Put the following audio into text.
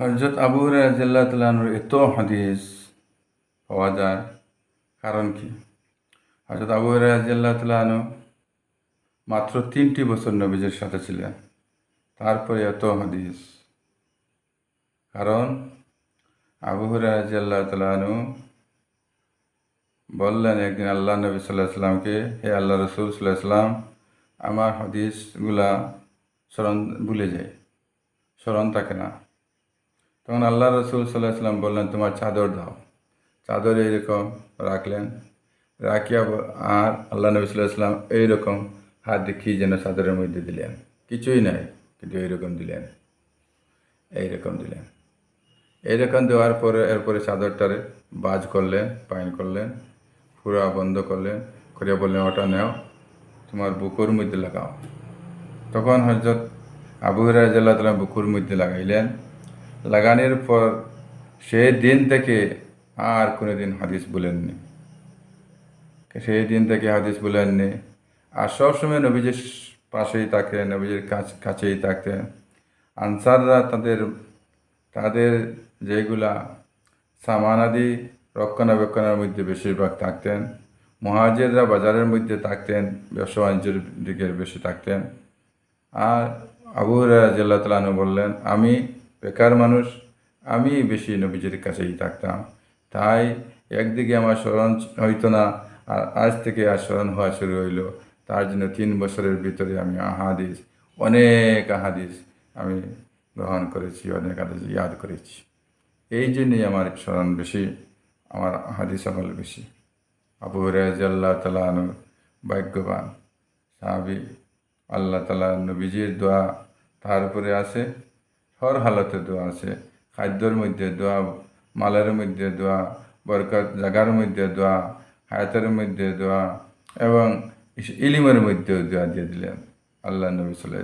হজরত আবু রাজিল্লাহ তালানুর এত হাদিস পাওয়া যায়, কারণ কি? হজরত আবু রাজিল্লাহ তালানু মাত্র তিনটি বছর নবীজের সাথে ছিলেন, তারপরে এত হাদিস। কারণ আবু রাজিয়াল্লাহ তালানু বললেন, একদিন আল্লাহ নবী সাল্লাহ সাল্লামকে হে আল্লাহ রসুল সাল্লাহ সাল্লাম, আমার হাদিসগুলা স্মরণ ভুলে যায় স্মরণ থাকে না। তখন আল্লাহ রসুল সাল্লাহ সাল্লাম বললেন, তোমার চাদর দাও। চাদর এইরকম রাখলেন। রাখিয়া আর আল্লাহ নবী সাল্লাহ সাল্লাম এইরকম হাত দেখিয়ে যেন চাদরের মধ্যে দিলেন। কিছুই নাই, কিন্তু এইরকম দিলেন। এইরকম দিলেন। এইরকম দেওয়ার পরে এরপরে চাদরটারে বাজ করলেন, পাইন করলেন পুরা বন্ধ করলেন করে বললেন, ওটা নেও, তোমার বুকুর মধ্যে লাগাও। তখন হজরত আবু রাজাল্লাহ তালা বুকুর মধ্যে লাগাইলেন। লাগানোর পর সেই দিন থেকে আর কোনো দিন হাদিস বলেননি। সেই দিন থেকে হাদিস বলেননি। আর সবসময় নবীজের পাশেই থাকতেন, নবীজের কাছ- কাছেই থাকতেন। আনসাররা তাদের তাদের যেগুলা সামানাদি রক্ষণাবেক্ষণের মধ্যে বেশিরভাগ থাকতেন। মহাজেররা বাজারের মধ্যে থাকতেন, ব্যবসা বাণিজ্যের দিকে বেশি থাকতেন। আর আবু রাজিয়াল্লাহ তালানু বললেন, আমি বেকার মানুষ, আমি বেশি নবীজির কাছেই থাকতাম। তাই একদিকে আমার স্মরণ হইতো না, আর আজ থেকে আর স্মরণ হওয়া শুরু হইল। তার জন্য তিন বছরের ভিতরে আমি আহাদিস, অনেক আহাদিস আমি গ্রহণ করেছি, অনেক হাদিস ইয়াদ করেছি। এই জন্যই আমার স্মরণ বেশি, আমার হাদিস আমল বেশি। আবু রাজিয়াল্লাহ তালানুর ভাগ্যবান। সাহাবি আল্লাহ তালা নবীজির দোয়া তার উপরে আছে। হর হালতে দোয়া আছে, খাদ্যর মধ্যে দোয়া, মালের মধ্যে দোয়া, বরকত জাগার মধ্যে দোয়া, হায়াতের মধ্যে দোয়া এবং ইলিমের মধ্যেও দোয়া দিয়ে দিলেন। আল্লাহ নবী সাল্লাহ